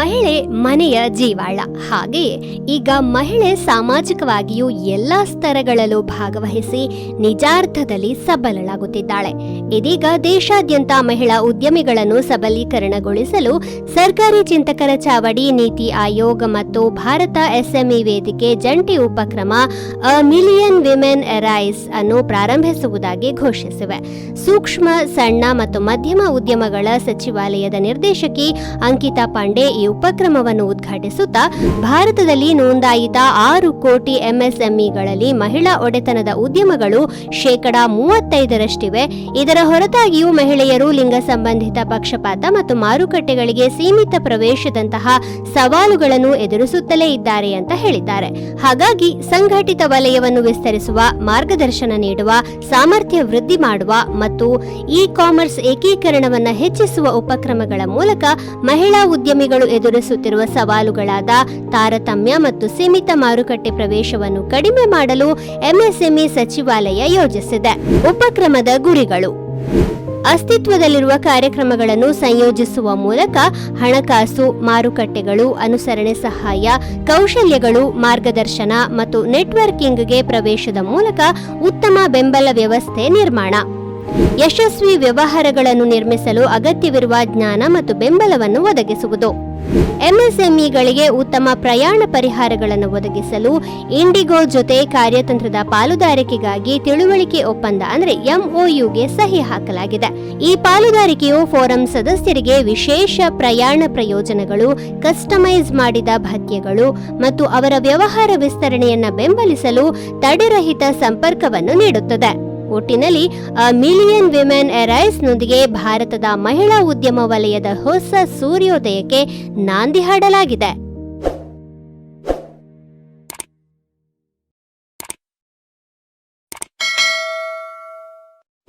ಮಹಿಳೆ ಮನೆಯ ಜೀವಾಳ. ಹಾಗೆಯೇ ಈಗ ಮಹಿಳೆ ಸಾಮಾಜಿಕವಾಗಿಯೂ ಎಲ್ಲ ಸ್ತರಗಳಲ್ಲೂ ಭಾಗವಹಿಸಿ ನಿಜಾರ್ಥದಲ್ಲಿ ಸಬಲಳಾಗುತ್ತಿದ್ದಾಳೆ. ಇದೀಗ ದೇಶಾದ್ಯಂತ ಮಹಿಳಾ ಉದ್ಯಮಿಗಳನ್ನು ಸಬಲೀಕರಣಗೊಳಿಸಲು ಸರ್ಕಾರಿ ಚಿಂತಕರ ಚಾವಡಿ ನೀತಿ ಆಯೋಗ ಮತ್ತು ಭಾರತ ಎಸ್ಎಂಇ ವೇದಿಕೆ ಜಂಟಿ ಉಪಕ್ರಮ ಅ ಮಿಲಿಯನ್ ವಿಮೆನ್ ರೈಸ್ ಅನ್ನು ಪ್ರಾರಂಭಿಸುವುದಾಗಿ ಘೋಷಿಸಿವೆ. ಸೂಕ್ಷ್ಮ, ಸಣ್ಣ ಮತ್ತು ಮಧ್ಯಮ ಉದ್ಯಮಗಳ ಸಚಿವಾಲಯದ ನಿರ್ದೇಶಕಿ ಅಂಕಿತಾ ಪಾಂಡೆ, ಈ ಉಪಕ್ರಮವನ್ನು ಉದ್ಘಾಟಿಸುತ್ತಾ ಭಾರತದಲ್ಲಿ ನೋಂದಾಯಿತ ಆರು ಕೋಟಿ ಎಂಎಸ್ಎಂಇಗಳಲ್ಲಿ ಮಹಿಳಾ ಒಡೆತನದ ಉದ್ಯಮಗಳು ಶೇಕಡಾ ಮೂವತ್ತೈದರಷ್ಟಿವೆ. ಇದರ ಹೊರತಾಗಿಯೂ ಮಹಿಳೆಯರು ಲಿಂಗ ಸಂಬಂಧಿತ ಪಕ್ಷಪಾತ ಮತ್ತು ಮಾರುಕಟ್ಟೆಗಳಿಗೆ ಸೀಮಿತ ಪ್ರವೇಶದಂತಹ ಸವಾಲುಗಳನ್ನು ಎದುರಿಸುತ್ತಲೇ ಇದ್ದಾರೆ ಅಂತ ಹೇಳಿದ್ದಾರೆ. ಹಾಗಾಗಿ ಸಂಘಟಿತ ವಲಯವನ್ನು ವಿಸ್ತರಿಸುವ, ಮಾರ್ಗದರ್ಶನ ನೀಡುವ, ಸಾಮರ್ಥ್ಯ ವೃದ್ಧಿ ಮಾಡುವ ಮತ್ತು ಇ ಕಾಮರ್ಸ್ ಏಕೀಕರಣವನ್ನು ಹೆಚ್ಚಿಸುವ ಉಪಕ್ರಮಗಳ ಮೂಲಕ ಮಹಿಳಾ ಉದ್ಯಮಿಗಳು ಎದುರಿಸುತ್ತಿರುವ ಸವಾಲುಗಳಾದ ತಾರತಮ್ಯ ಮತ್ತು ಸೀಮಿತ ಮಾರುಕಟ್ಟೆ ಪ್ರವೇಶವನ್ನು ಕಡಿಮೆ ಮಾಡಲು ಎಂಎಸ್ಎಂಇ ಸಚಿವಾಲಯ ಯೋಜಿಸಿದೆ. ಉಪಕ್ರಮದ ಗುರಿಗಳು. ಅಸ್ತಿತ್ವದಲ್ಲಿರುವ ಕಾರ್ಯಕ್ರಮಗಳನ್ನು ಸಂಯೋಜಿಸುವ ಮೂಲಕ ಹಣಕಾಸು, ಮಾರುಕಟ್ಟೆಗಳು, ಅನುಸರಣೆ ಸಹಾಯ, ಕೌಶಲ್ಯಗಳು, ಮಾರ್ಗದರ್ಶನ ಮತ್ತು ನೆಟ್ವರ್ಕಿಂಗ್ಗೆ ಪ್ರವೇಶದ ಮೂಲಕ ಉತ್ತಮ ಬೆಂಬಲ ವ್ಯವಸ್ಥೆ ನಿರ್ಮಾಣ. ಯಶಸ್ವಿ ವ್ಯವಹಾರಗಳನ್ನು ನಿರ್ಮಿಸಲು ಅಗತ್ಯವಿರುವ ಜ್ಞಾನ ಮತ್ತು ಬೆಂಬಲವನ್ನು ಒದಗಿಸುವುದು. ಎಂಎಸ್ಎಂಇಗಳಿಗೆ ಉತ್ತಮ ಪ್ರಯಾಣ ಪರಿಹಾರಗಳನ್ನು ಒದಗಿಸಲು ಇಂಡಿಗೋ ಜೊತೆ ಕಾರ್ಯತಂತ್ರದ ಪಾಲುದಾರಿಕೆಗಾಗಿ ತಿಳುವಳಿಕೆ ಒಪ್ಪಂದ ಅಂದರೆ ಎಂಒಯುಗೆ ಸಹಿ ಹಾಕಲಾಗಿದೆ. ಈ ಪಾಲುದಾರಿಕೆಯು ಫೋರಂ ಸದಸ್ಯರಿಗೆ ವಿಶೇಷ ಪ್ರಯಾಣ ಪ್ರಯೋಜನಗಳು, ಕಸ್ಟಮೈಸ್ ಮಾಡಿದ ಭತ್ಯೆಗಳು ಮತ್ತು ಅವರ ವ್ಯವಹಾರ ವಿಸ್ತರಣೆಯನ್ನು ಬೆಂಬಲಿಸಲು ತಡೆರಹಿತ ಸಂಪರ್ಕವನ್ನು ನೀಡುತ್ತದೆ. ಒಟ್ಟಿನಲ್ಲಿ ಅ ಮಿಲಿಯನ್ ವಿಮೆನ್ ಎರೈಸ್ನೊಂದಿಗೆ ಭಾರತದ ಮಹಿಳಾ ಉದ್ಯಮ ವಲಯದ ಹೊಸ ಸೂರ್ಯೋದಯಕ್ಕೆ ನಾಂದಿ ಹಾಡಲಾಗಿದೆ.